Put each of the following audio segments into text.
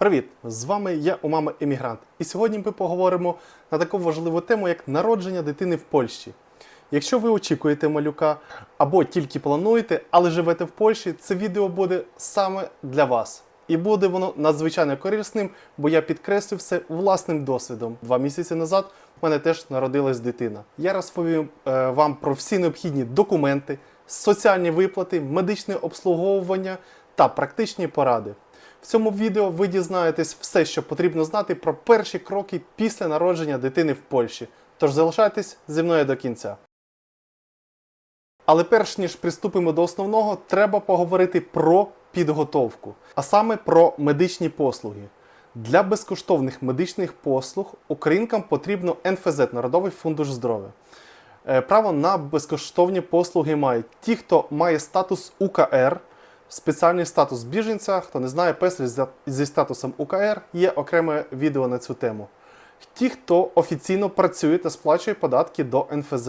Привіт! З вами я, у мами Емігрант. І сьогодні ми поговоримо на таку важливу тему, як народження дитини в Польщі. Якщо ви очікуєте малюка або тільки плануєте, але живете в Польщі, це відео буде саме для вас. І буде воно надзвичайно корисним, бо я підкреслю все власним досвідом. Два місяці назад в мене теж народилась дитина. Я розповім е, вам про всі необхідні документи, соціальні виплати, медичне обслуговування та практичні поради. В цьому відео ви дізнаєтесь все, що потрібно знати про перші кроки після народження дитини в Польщі. Тож залишайтесь зі мною до кінця. Але перш ніж приступимо до основного, треба поговорити про підготовку, а саме про медичні послуги. Для безкоштовних медичних послуг українкам потрібно НФЗ Народовий фондуш здоров'я. Е, Право на безкоштовні послуги мають ті, хто має статус УКР, спеціальний статус біженця. Хто не знає, песель зі- статусом УКР є окреме відео на цю тему. Ті, хто офіційно працює та сплачує податки до НФЗ,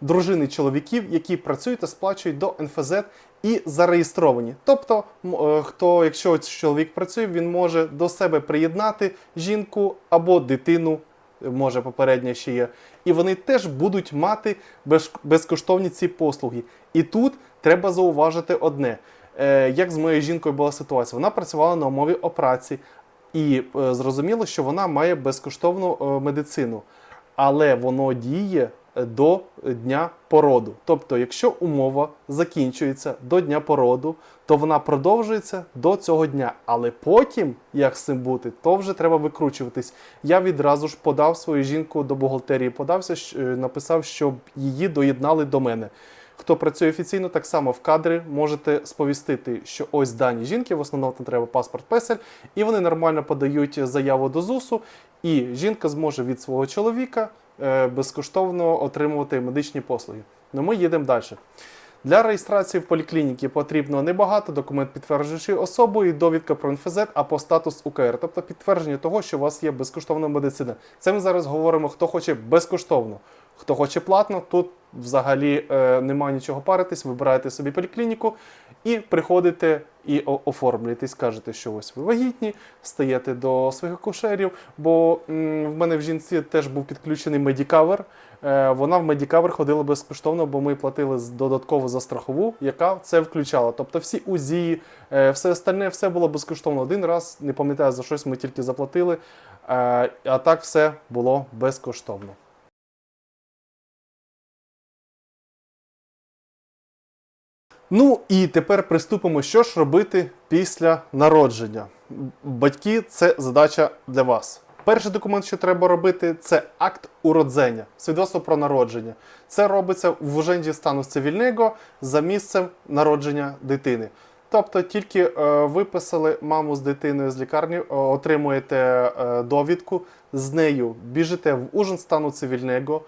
дружини чоловіків, які працюють та сплачують до НФЗ і зареєстровані. Тобто, е, хто, якщо чоловік працює, він може до себе приєднати жінку або дитину, може попередня ще є, і вони теж будуть мати безкоштовні ці послуги. І тут треба зауважити одне. Е, Як з моєю жінкою була ситуація? Вона працювала на умові операції, і е, зрозуміло, що вона має безкоштовну е, медицину, але воно діє до дня породу. Тобто, якщо умова закінчується до дня породу, то вона продовжується до цього дня. Але потім, як з цим бути, то вже треба викручуватись. Я відразу ж подав свою жінку до бухгалтерії, подався, написав, щоб її доєднали до мене. Хто працює офіційно, так само в кадрі можете сповістити, що ось дані жінки, в основному там треба паспорт песель, і вони нормально подають заяву до ЗУСу, і жінка зможе від свого чоловіка е, безкоштовно отримувати медичні послуги. Ну ми їдемо далі. Для реєстрації в поліклініці потрібно небагато документ підтверджуючи особу і довідка про НФЗ або статус УКР, тобто підтвердження того, що у вас є безкоштовна медицина. Це ми зараз говоримо, хто хоче безкоштовно. Хто хоче платно, тут взагалі е, немає нічого паритись, вибираєте собі поліклініку і приходите і оформлюєтесь, кажете, що ось ви вагітні, стаєте до своїх акушерів, бо в мене в жінці теж був підключений медікавер. Е, вона в медікавер ходила безкоштовно, бо ми платили додатково за страхову, яка це включала. Тобто всі УЗІ, е, все остальне, все було безкоштовно. Один раз, не пам'ятаю за щось, ми тільки заплатили, е, а так все було безкоштовно. Ну і тепер приступимо, що ж робити після народження. Батьки, це задача для вас. Перший документ, що треба робити, це акт уродження, свідоцтво про народження. Це робиться в уженді стану цивільного за місцем народження дитини. Тобто тільки е, виписали маму з дитиною з лікарні, е, отримуєте е, довідку, з нею біжите в ужин стану цивільного,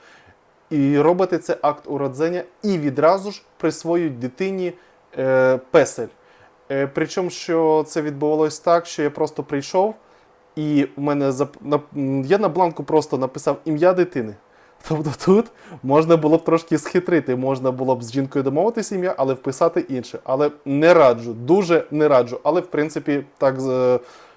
і робите це акт уродження, і відразу ж присвоюють дитині е, песель. Е, причому, що це відбувалось так, що я просто прийшов, і в мене зап... на... я на бланку просто написав ім'я дитини. Тобто тут можна було б трошки схитрити, можна було б з жінкою домовитися ім'я, але вписати інше. Але не раджу, дуже не раджу. Але в принципі так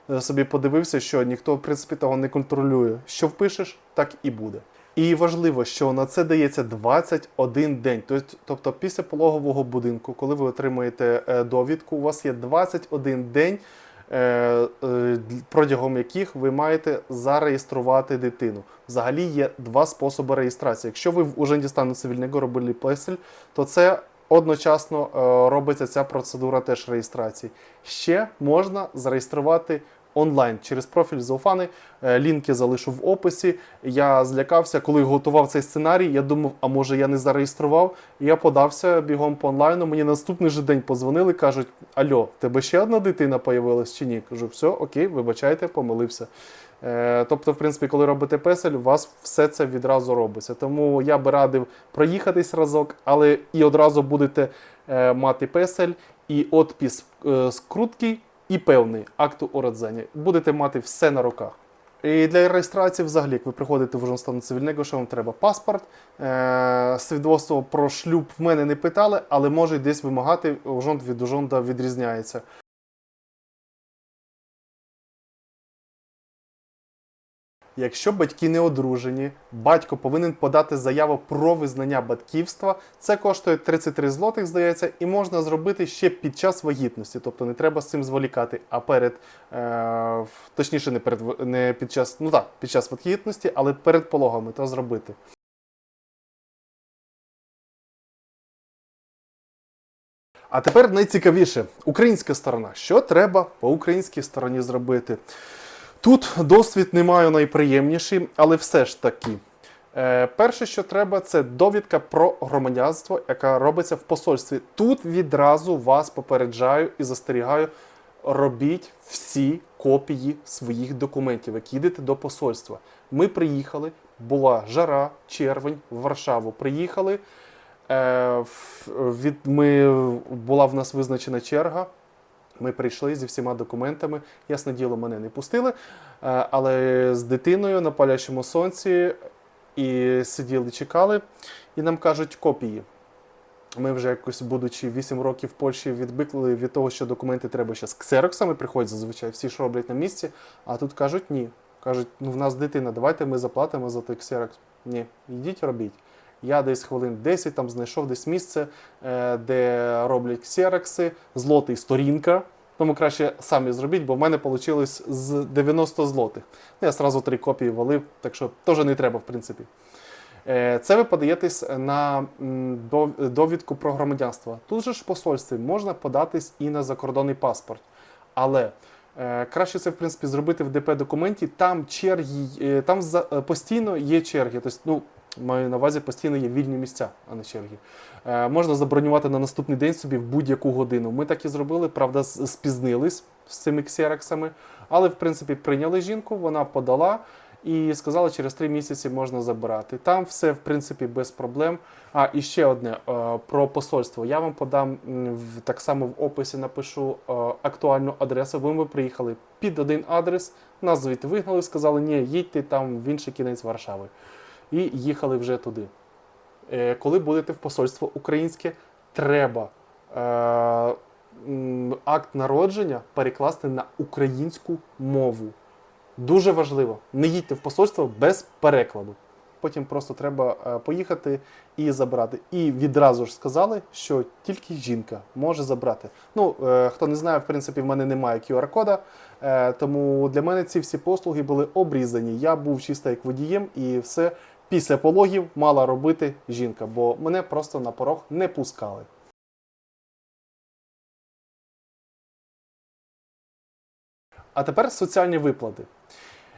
е, собі подивився, що ніхто в принципі того не контролює. Що впишеш, так і буде. І важливо, що на це дається 21 день. Тобто, після пологового будинку, коли ви отримуєте е, довідку, у вас є 21 день, е, е, протягом яких ви маєте зареєструвати дитину. Взагалі є два способи реєстрації. Якщо ви в уженді стану цивільного робили песель, то це одночасно робиться ця процедура теж реєстрації. Ще можна зареєструвати онлайн через профіль Зауфани. Е, Лінки залишу в описі. Я злякався, коли готував цей сценарій. Я думав, а може я не зареєстрував. Я подався бігом по онлайну. Мені наступний же день позвонили, кажуть: Альо, тебе ще одна дитина появилась чи ні? Кажу, все, окей, вибачайте, помилився. Е, Тобто, в принципі, коли робите песель, у вас все це відразу робиться. Тому я би радив проїхатись разок, але і одразу будете е, мати песель і отпис е, скруткий і певний акту уродження. Будете мати все на руках. І для реєстрації взагалі, як ви приходите в ужин стану цивільного, що вам треба паспорт, е- свідоцтво про шлюб в мене не питали, але може десь вимагати, жонт від жонда відрізняється. Якщо батьки не одружені, батько повинен подати заяву про визнання батьківства. Це коштує 33 злотих, здається, і можна зробити ще під час вагітності. Тобто не треба з цим зволікати, а перед, е, точніше, не перед не під час, ну так, під час вагітності, але перед пологами то зробити. А тепер найцікавіше українська сторона. Що треба по українській стороні зробити? Тут досвід не маю найприємніший, але все ж таки. Е, перше, що треба, це довідка про громадянство, яка робиться в посольстві. Тут відразу вас попереджаю і застерігаю. Робіть всі копії своїх документів, які йдете до посольства. Ми приїхали, була жара, червень в Варшаву. Приїхали. Е, від, ми, була в нас визначена черга. Ми прийшли зі всіма документами. Ясне діло, мене не пустили, е, але з дитиною на палящому сонці і сиділи, чекали, і нам кажуть копії. Ми вже якось, будучи 8 років в Польщі, відбикли від того, що документи треба ще з ксероксами приходять зазвичай, всі ж роблять на місці, а тут кажуть ні. Кажуть, ну в нас дитина, давайте ми заплатимо за той ксерокс. Ні, йдіть робіть. Я десь хвилин 10 там знайшов десь місце, е, де роблять ксерокси, злотий сторінка. Тому краще самі зробіть, бо в мене вийшло з 90 злотих. Я одразу три копії валив, так що теж не треба, в принципі. Е, Це ви подаєтесь на довідку про громадянство. Тут же ж в посольстві можна податись і на закордонний паспорт. Але е, краще це, в принципі, зробити в ДП документі. Там черги, там постійно є черги. Тобто, ну, маю на увазі, постійно є вільні місця, а не черги. Е, можна забронювати на наступний день собі в будь-яку годину. Ми так і зробили, правда, спізнились з цими ксероксами. Але, в принципі, прийняли жінку, вона подала і сказали, через три місяці можна забирати. Там все, в принципі, без проблем. А і ще одне е, про посольство. Я вам подам так само в описі напишу е, актуальну адресу. Ви ми приїхали під один адрес, нас звідти вигнали, сказали, ні, їдьте там в інший кінець Варшави. І їхали вже туди. Е, коли будете в посольство українське, треба е, акт народження перекласти на українську мову. Дуже важливо. Не їдьте в посольство без перекладу. Потім просто треба е, поїхати і забрати. І відразу ж сказали, що тільки жінка може забрати. Ну, е, хто не знає, в принципі, в мене немає QR-кода, тому для мене ці всі послуги були обрізані. Я був чисто як водієм, і все після пологів мала робити жінка, бо мене просто на порог не пускали. А тепер соціальні виплати.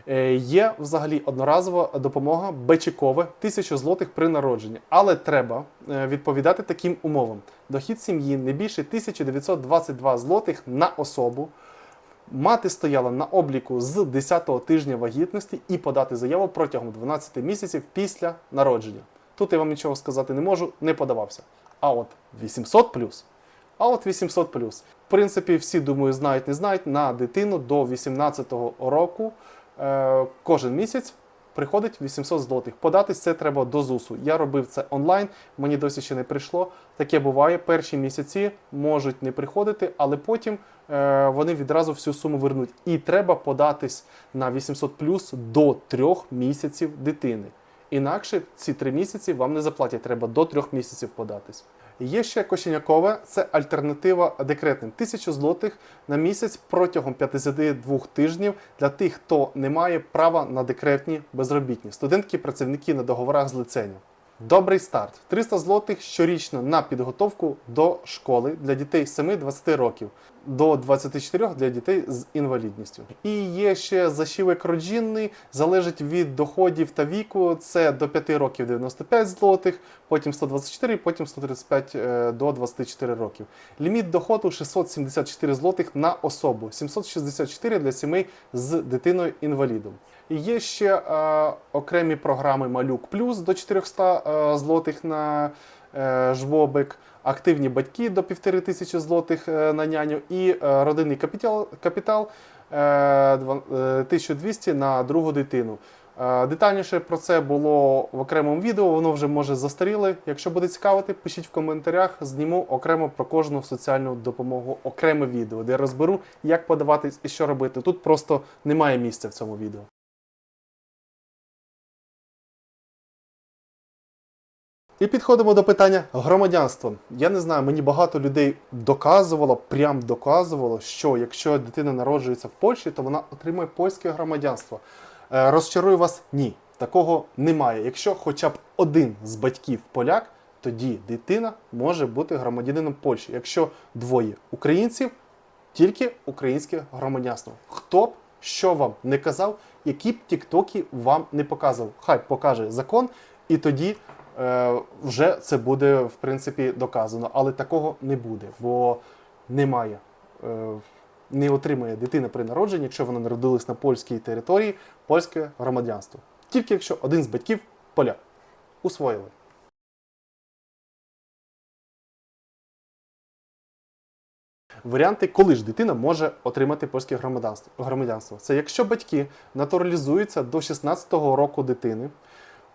Е, Є взагалі одноразова допомога бечікове 1000 злотих при народженні, але треба е, відповідати таким умовам: дохід сім'ї не більше 1922 злотих на особу. Мати стояла на обліку з 10-го тижня вагітності і подати заяву протягом 12 місяців після народження. Тут я вам нічого сказати не можу, не подавався. А от 800 плюс. А от 800 плюс. В принципі, всі думаю, знають, не знають. На дитину до 18-го року е, кожен місяць приходить 800 злотих. Податись це треба до ЗУСу. Я робив це онлайн, мені досі ще не прийшло. Таке буває. Перші місяці можуть не приходити, але потім е, вони відразу всю суму вернуть. І треба податись на 800 плюс до 3 місяців дитини. Інакше ці 3 місяці вам не заплатять, треба до 3 місяців податись. Є ще кошенякове, це альтернатива декретним. 1000 злотих на місяць протягом 52 тижнів для тих, хто не має права на декретні безробітні, студентки, працівники на договорах з лицензією. Добрий старт. 300 злотих щорічно на підготовку до школи для дітей 7-20 років, до 24 для дітей з інвалідністю. І є ще зашивок родинний, залежить від доходів та віку. Це до 5 років 95 злотих, потім 124, потім 135 е, до 24 років. Ліміт доходу 674 злотих на особу, 764 для сімей з дитиною-інвалідом. Є ще е, окремі програми Малюк Плюс до 400 е, злотих на е, жбобик, активні батьки до 1500 злотих е, на няню і е, родинний капітал, капітал е, два- е, 1200 на другу дитину. Детальніше про це було в окремому відео, воно вже може застаріле. Якщо буде цікавити, пишіть в коментарях, зніму окремо про кожну соціальну допомогу, окреме відео, де розберу, як подаватись і що робити. Тут просто немає місця в цьому відео. І підходимо до питання громадянства. Я не знаю, мені багато людей доказувало, прям доказувало, що якщо дитина народжується в Польщі, то вона отримує польське громадянство. Е, Розчарую вас, ні, такого немає. Якщо хоча б один з батьків поляк, тоді дитина може бути громадянином Польщі. Якщо двоє українців, тільки українське громадянство. Хто б що вам не казав, які б тіктоки вам не показував. Хай покаже закон, і тоді вже це буде в принципі доказано. Але такого не буде, бо немає. Е, не отримає дитина при народженні, якщо вона народилась на польській території, польське громадянство. Тільки якщо один з батьків поляк. Усвоїли. Варіанти, коли ж дитина може отримати польське громадянство. Це якщо батьки натуралізуються до 16-го року дитини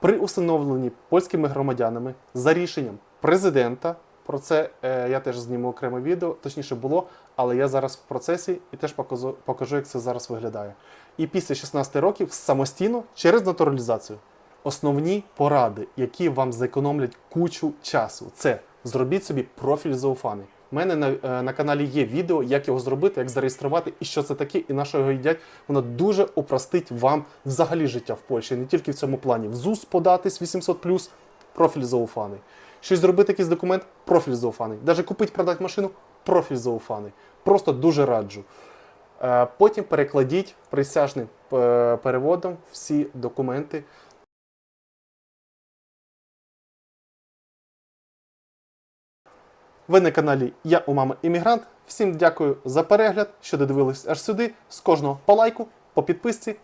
при усиновленні польськими громадянами за рішенням президента. Про це е, я теж зніму окреме відео, точніше було, але я зараз в процесі і теж покажу, покажу, як це зараз виглядає. І після 16 років самостійно через натуралізацію. Основні поради, які вам зекономлять кучу часу, це зробіть собі профіль зауфаний. У мене на, е, на каналі є відео, як його зробити, як зареєструвати і що це таке, і на що його їдять. Воно дуже упростить вам взагалі життя в Польщі, не тільки в цьому плані. В ЗУС податись 800+, профіль зауфаний. Щось зробити якийсь документ, профіль зауфаний. Навіть купити, продати машину, профіль зауфаний. Просто дуже раджу. Е, Потім перекладіть присяжним е, переводом всі документи. Ви на каналі Я у мами Іммігрант. Всім дякую за перегляд, що додивились аж сюди. З кожного по лайку, по підписці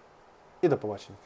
і до побачення.